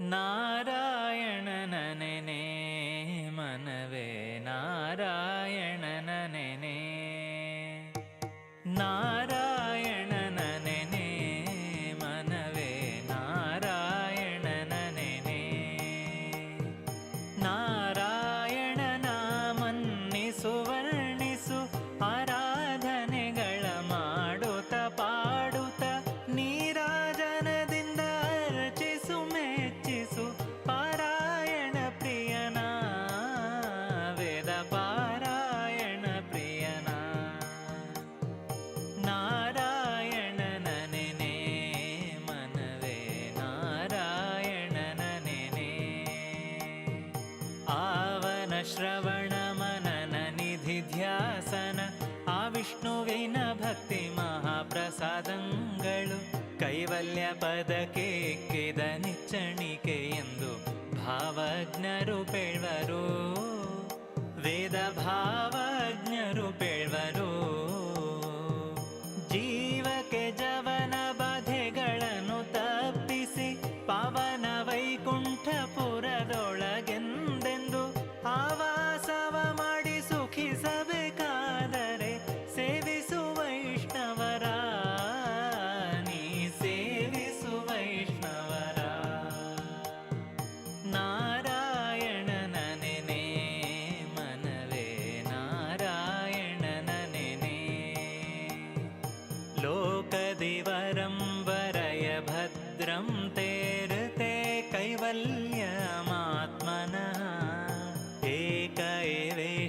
നാരായണ ವಿನ ಭಕ್ತಿ ಮಹಾಪ್ರಸಾದಂಗಳು ಕೈವಲ್ಯ ಪದಕ್ಕೆ ಕೆದ ನಿಚ್ಚಣಿಕೆ ಎಂದು ಭಾವಜ್ಞರು ಪೇಳ್ವರು. ವೇದ ಭಾವಜ್ಞರು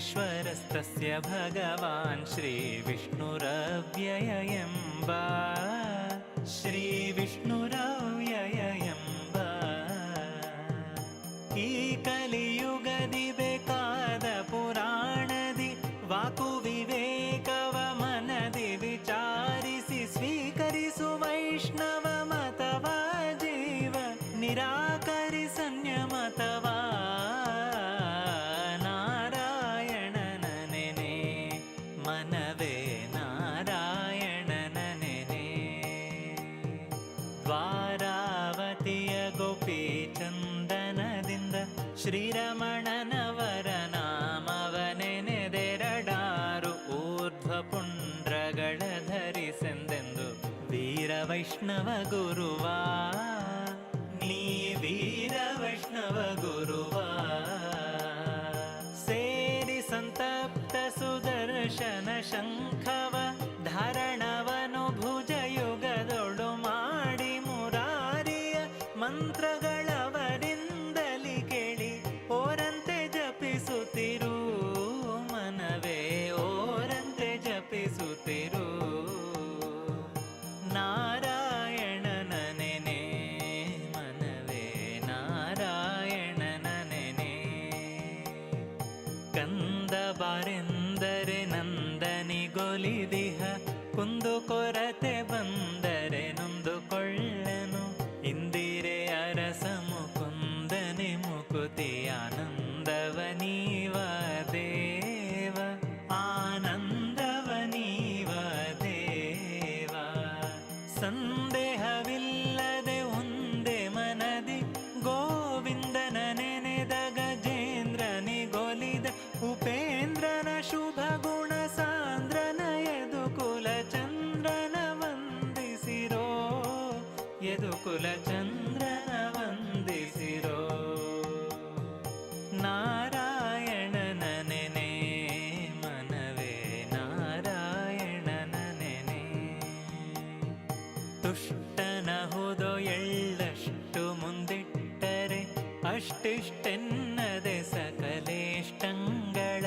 ईश्वरस्तस्य भगवान् श्रीविष्णुरव्ययम्बा श्रीविष्णुरव्ययम्बा ई कलियुगदिबे ಶ್ರೀರಮಣನವರ ನಾಮವನೆನೆದೆರಡಾರು ಊರ್ಧ್ವ ಪುಂಡ್ರಗಳ ಧರಿಸೆಂದೆಂದು ವೀರ ವೈಷ್ಣವ ಗುರುವ ಒಲಿದಿಹ ಕುಂದುಕೊರತೆ ಬಂದರೆ ನೊಂದುಕೊಳ್ಳನು ಇಂದಿರೆ ಅರಸ ಮುಕುಂದನೆ ಮುಕುತಿ ಆನಂದವನೀವ ದೇವ ಆನಂದವನೀವ ದೇವ ಸಂದೇಹವಿಲ್ಲದೆ ದುಷ್ಟನ ಹೋದೋ ಎಳ್ಳಷ್ಟು ಮುಂದಿಟ್ಟರೆ ಅಷ್ಟಿಷ್ಟೆನ್ನದೆ ಸಕಲೇಷ್ಟಂಗಳ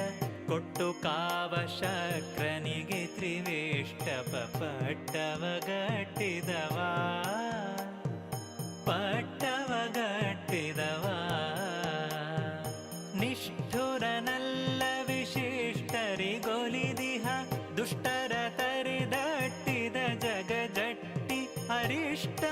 ಕೊಟ್ಟು ಕಾವ ಶಕ್ರನಿಗೆ ತ್ರಿವೇಷ್ಟ ಪಟ್ಟವ ಗಟ್ಟಿದವಾ. ಇಷ್ಟ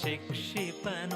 ಶಿಕ್ಷಿಪನ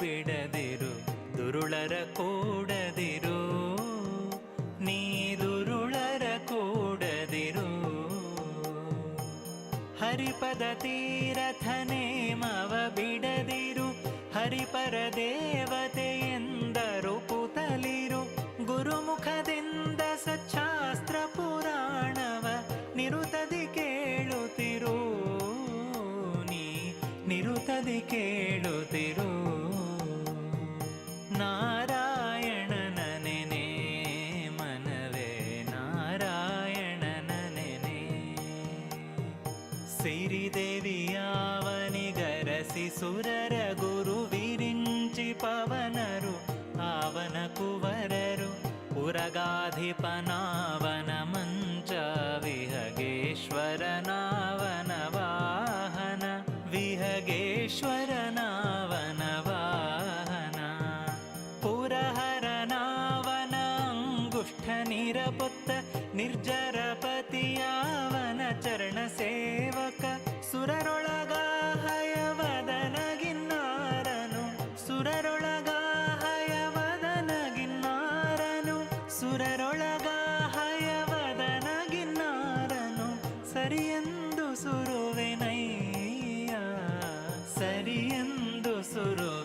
ಬಿಡದಿರು, ದುರುಳರ ಕೂಡದಿರು. ನೀ ದುರುಳರ ಕೂಡದಿರು. ಹರಿಪದ ತೀರಥನೇ ಮವ ಬಿಡದಿರು. ಹರಿಪರ ದೇವತೆ ಎಂದರು ಪುತಲಿರು ಗುರುಮುಖದಿಂದ ಸಚ್ಚಾಸ್ತ್ರ ಪುರಾಣವ ನಿರುತದಿ ಕೇಳುತ್ತಿರು. ನೀ ನಿರುತದಿ ಕೇಳುತ್ತಿರು. ನಾರಾಯಣನನೆನೆ ಮನವೇ ನಾರಾಯಣನ ನೆನೆ ಸಿರಿದೇವಿಯಾವನಿಗರಸಿ ಸುರರ ಗುರು ವಿರಿಂಚಿ ಪವನರು, ಆವನ ಕುವರರು ಪುರಗಾಧಿಪನಾವನ ಮಂಚ, ವಿಹಗೇಶ್ವರನಾವನ ವಾಹನ, ವಿಹಗೆಶ್ವರ ಸರಿಯೆಂದು ಸುರುವೆನಯ್ಯ ಎಂದು ಸುರುವೆ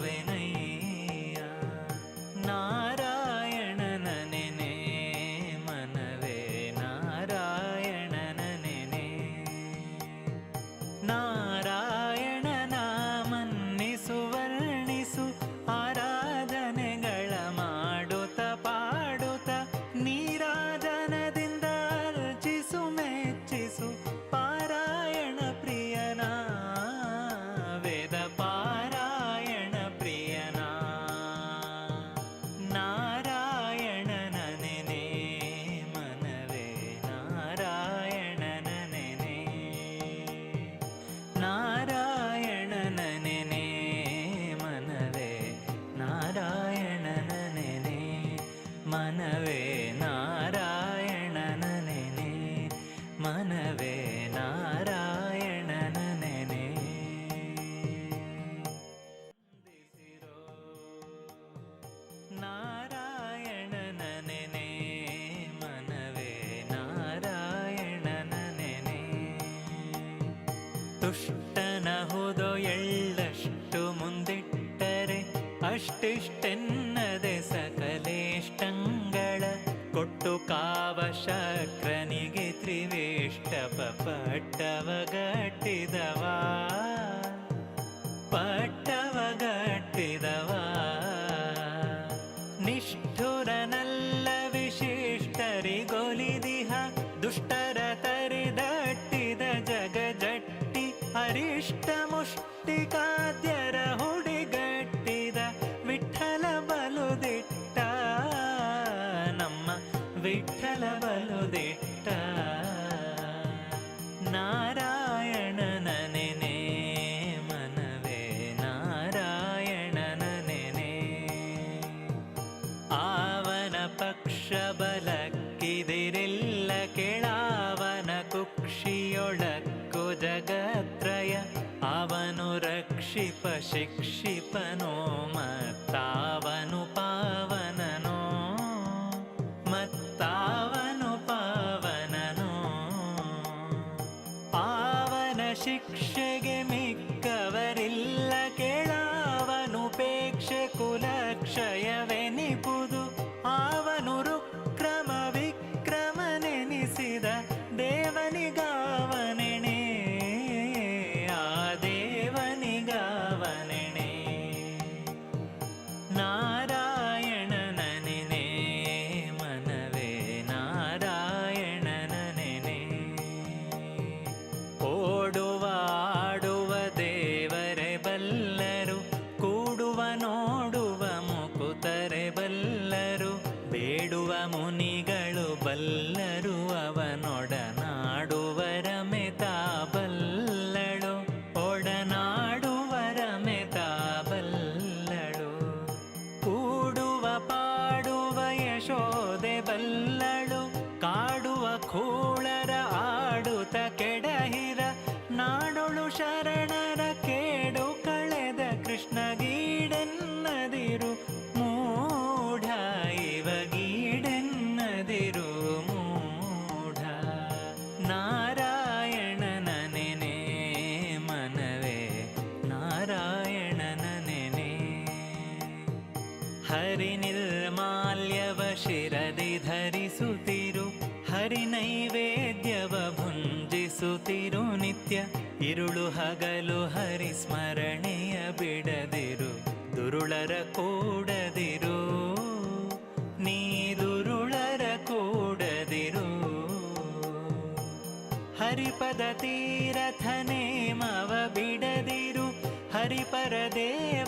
ಪಟ್ಟವಗಟ್ಟಿದವಾ? ಪಟ್ಟವಗಟ್ಟಿದವಾ? ನಿಷ್ಠುರನಲ್ಲ ವಿಶಿಷ್ಟರಿಗೊಲಿದಿಹ, ದುಷ್ಟರ ತರಿದಟ್ಟಿದ ಜಗ ಜಟ್ಟಿ ಅರಿಷ್ಟ ಮುಷ್ಟಿಕಾದ್ಯರ ಹುಡಿಗಟ್ಟಿದ ವಿಠಲ ಬಲುದಿಟ್ಟ. ನಮ್ಮ ವಿಠಲ ಶಿಕ್ಷಿತನೋ ಮೊದಲು ಹರಿಸ್ಮರಣೆಯ ಬಿಡದಿರು ದುರುಳರ ಕೂಡದಿರು. ನೀ ದುರುಳರ ಕೂಡದಿರು. ಹರಿಪದ ತೀರಥನೇಮವ ಬಿಡದಿರು ಹರಿಪರದೇ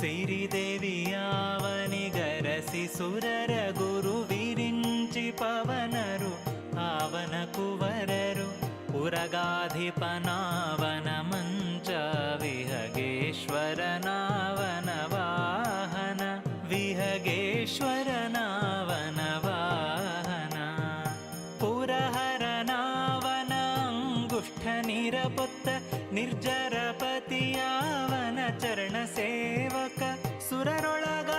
ಸಿರಿದೇವಿ ಆವನಿಗರಸಿ ಸುರರ ಗುರು ವಿರಿಂಚಿ ಪವನರು ಆವನ ಕುವರರು ಪುರಗಾಧಿಪನಾ ಕುಷ್ಠ ನಿರಪುತ್ತ ನಿರ್ಜರ ಪತಿಯಾವನ ಚರಣ ಸೇವಕ ಸುರರೊಳಗ